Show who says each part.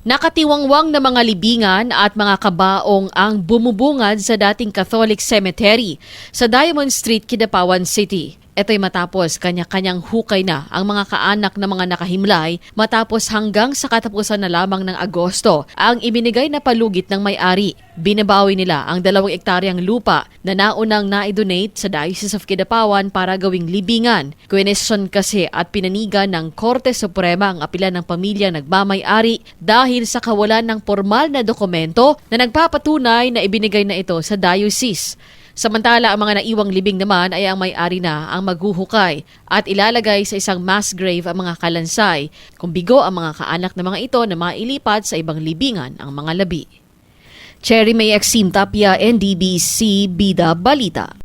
Speaker 1: Nakatiwangwang na mga libingan at mga kabaong ang bumubungad sa dating Catholic Cemetery sa Diamond Street, Kidapawan City. Ito'y matapos kanya-kanyang hukay na ang mga kaanak na mga nakahimlay matapos hanggang sa katapusan na lamang ng Agosto ang ibinigay na palugit ng may-ari. Binabawi nila ang dalawang ektaryang lupa na naunang na-donate sa Diocese of Kidapawan para gawing libingan. Kwenesyon kasi at pinanigan ng Korte Suprema ang apila ng pamilya nagmamay-ari dahil sa kawalan ng formal na dokumento na nagpapatunay na ibinigay na ito sa diocese. Samantala, ang mga naiwang libing naman ay ang may-ari na ang maghuhukay at ilalagay sa isang mass grave ang mga kalansay kung bigo ang mga kaanak ng mga ito na mailipat sa ibang libingan ang mga labi. Cherry May Exim Tapia, NDBC, Bida, Balita.